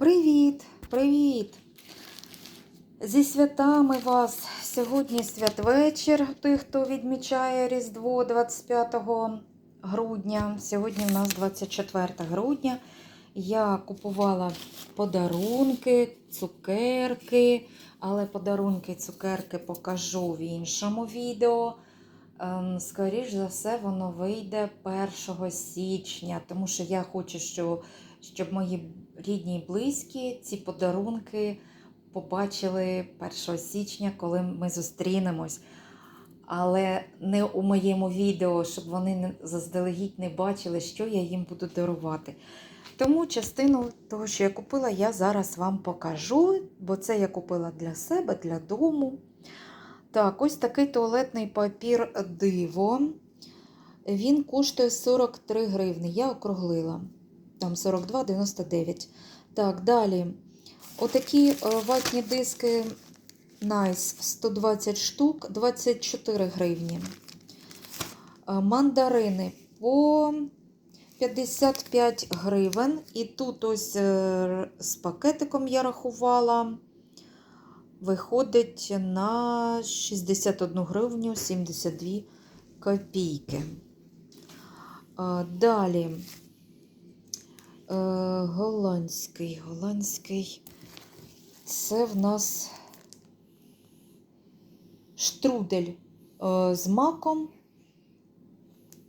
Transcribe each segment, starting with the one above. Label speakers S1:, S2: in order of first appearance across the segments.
S1: Привіт! Привіт! Зі святами вас! Сьогодні святвечір, тих, хто відмічає Різдво 25 грудня. Сьогодні в нас 24 грудня. Я купувала подарунки, цукерки, але подарунки, цукерки покажу в іншому відео. Ем, Скоріш за все, воно вийде 1 січня, тому що я хочу, що, щоб мої рідні і близькі ці подарунки побачили 1 січня, коли ми зустрінемось. Але не у моєму відео, щоб вони заздалегідь не бачили, що я їм буду дарувати. Тому частину того, що я купила, я зараз вам покажу, бо це я купила для себе, для дому. Так, ось такий туалетний папір диво. Він коштує 43 гривні. Я округлила. Там 42,99. Так, далі. Отакі е, ватні диски Nice 120 штук, 24 гривні. Е, Мандарини по 55 гривень. І тут ось е, з пакетиком я рахувала. Виходить на 61 гривню 72 копійки. Далі голландський, голландський. Це в нас штрудель е, з маком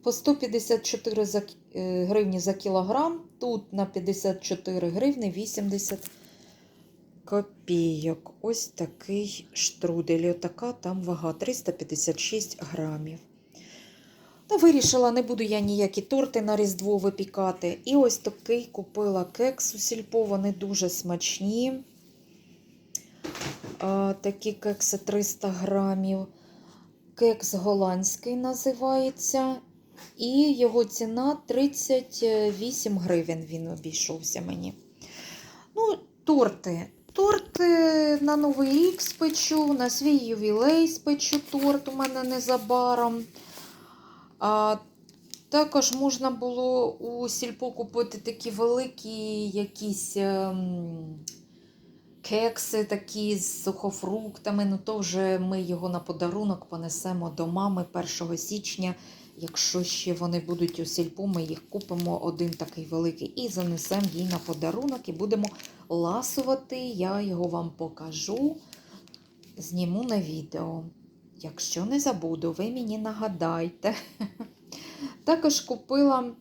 S1: по 154 за, е, гривні за кілограм. Тут на 54 гривні 80 копійок. Ось такий штрудель. Отака там вага 356 грамів. Та вирішила, не буду я ніякі торти на Різдво випікати. І ось такий купила кекс у сільпо, вони дуже смачні. Такі кекси 300 грамів. Кекс голландський називається. І його ціна 38 гривень він обійшовся мені. Ну, торти. Торт е, на Новий рік спечу, на свій ювілей спечу торт у мене незабаром. А, також можна було у сільпо купити такі великі якісь ем, кекси такі з сухофруктами. Ну, то вже ми його на подарунок понесемо до мами 1 січня. Якщо ще вони будуть у сільпо, ми їх купимо один такий великий і занесемо їй на подарунок і будемо ласувати. Я його вам покажу, зніму на відео. Якщо не забуду, ви мені нагадайте. Також купила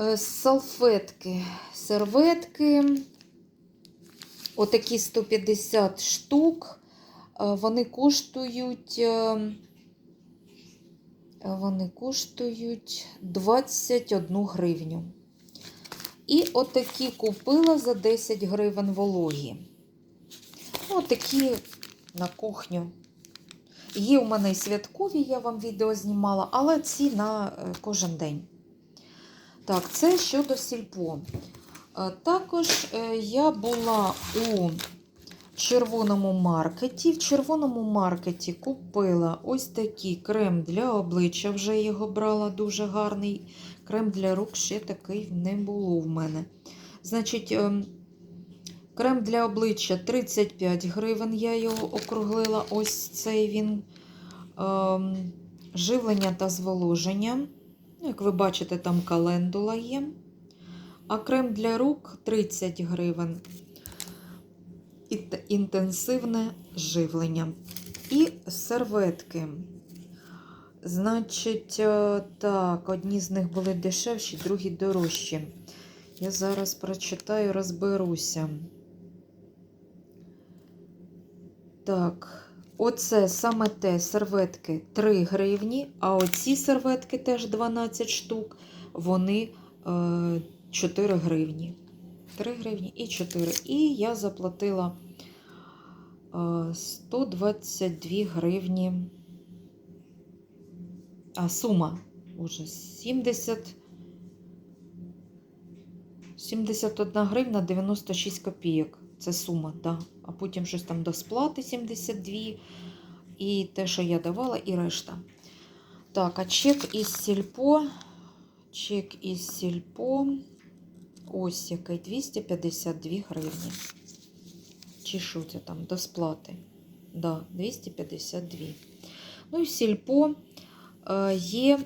S1: е, салфетки, серветки. Отакі 150 штук. Е, Вони коштують. е, Вони коштують 21 гривню. І отакі купила за 10 гривень вологі. Отакі на кухню. Є у мене і святкові, я вам відео знімала, але ці на е, кожен день. Так, це щодо сільпо. Е, Також е, я була у червоному маркеті. В червоному маркеті купила ось такий крем для обличчя, вже його брала дуже гарний. Крем для рук ще такий не було в мене. Значить, ем, крем для обличчя 35 гривень, я його округлила. Ось цей він. Ем, Живлення та зволоження. Як ви бачите, там календула є. А крем для рук 30 гривень. Інтенсивне живлення. І серветки. Значить, е, так, одні з них були дешевші, другі дорожчі. Я зараз прочитаю, розберуся. Так, оце саме те серветки 3 гривні, а оці серветки теж 12 штук, вони е, 4 гривні. 3 гривні і 4. І я заплатила е, 122 гривні. А сума уже 70. 71 гривна 96 копійок. Це сума, да. А потім щось там до сплати 72. І те, що я давала, і решта. Так, а чек із сільпо. Чек із сільпо. Ось який 252 гривні. Чи що це там до сплати? Да, 252. Ну і сільпо е, є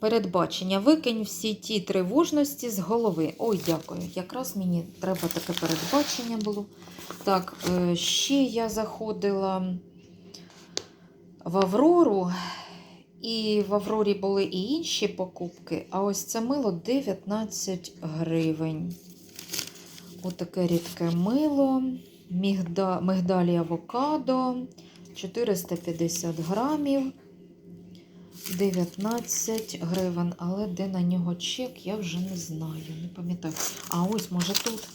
S1: передбачення. Викинь всі ті тривожності з голови. Ой, дякую. Якраз мені треба таке передбачення було. Так, е, ще я заходила в Аврору, і в Аврорі були і інші покупки. А ось це мило 19 гривень. Отаке рідке мило, мигдалі авокадо, 450 грамів, 19 гривень. Але де на нього чек, я вже не знаю, не пам'ятаю. А ось, може, тут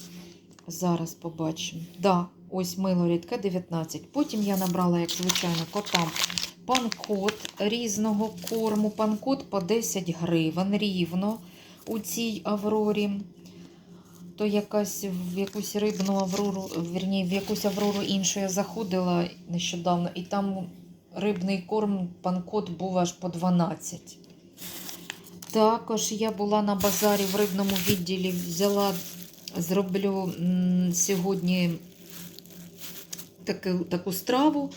S1: зараз побачимо. Да, ось мило рідке 19. Потім я набрала, як звичайно, котам панкот різного корму. Панкот по 10 гривень рівно у цій аврорі. То якась в якусь рибну аврору, вірні, в якусь аврору іншу я заходила нещодавно, і там рибний корм панкот був аж по 12. Також я була на базарі в рибному відділі, взяла, зроблю сьогодні таку, таку страву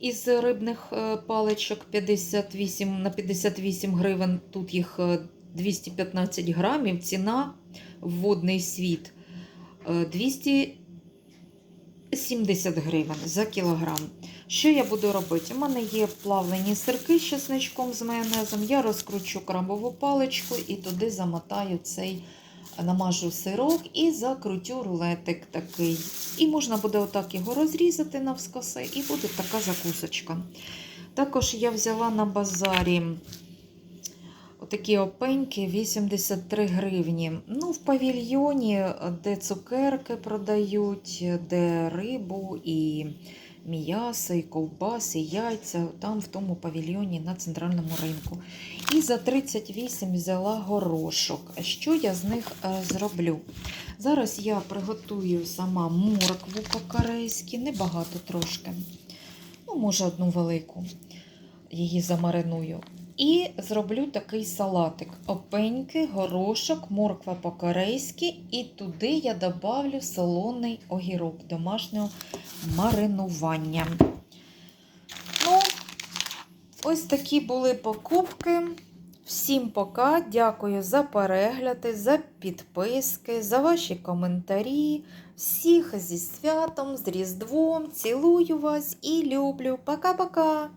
S1: із рибних е, паличок 58 на 58 гривень. Тут їх е, 215 грамів, ціна в водний світ е, 200 70 гривень за кілограм. Що я буду робити? У мене є плавлені сирки з чесничком з майонезом. Я розкручу крабову паличку і туди замотаю цей, намажу сирок і закрутю рулетик такий. І можна буде отак його розрізати навскоси, і буде така закусочка. Також я взяла на базарі отакі опеньки 83 гривні. Ну, в павільйоні, де цукерки продають, де рибу і м'ясо, і ковбаси, і яйця, там в тому павільйоні на центральному ринку. І за 38 взяла горошок. Що я з них е, зроблю? Зараз я приготую сама моркву по-корейськи, небагато трошки. Ну, може, одну велику. Її замариную. І зроблю такий салатик. Опеньки, горошок, морква по-корейськи. І туди я добавлю солоний огірок домашнього маринування. Ну, ось такі були покупки. Всім пока. Дякую за перегляди, за підписки, за ваші коментарі. Всіх зі святом, з Різдвом. Цілую вас і люблю. Пока-пока!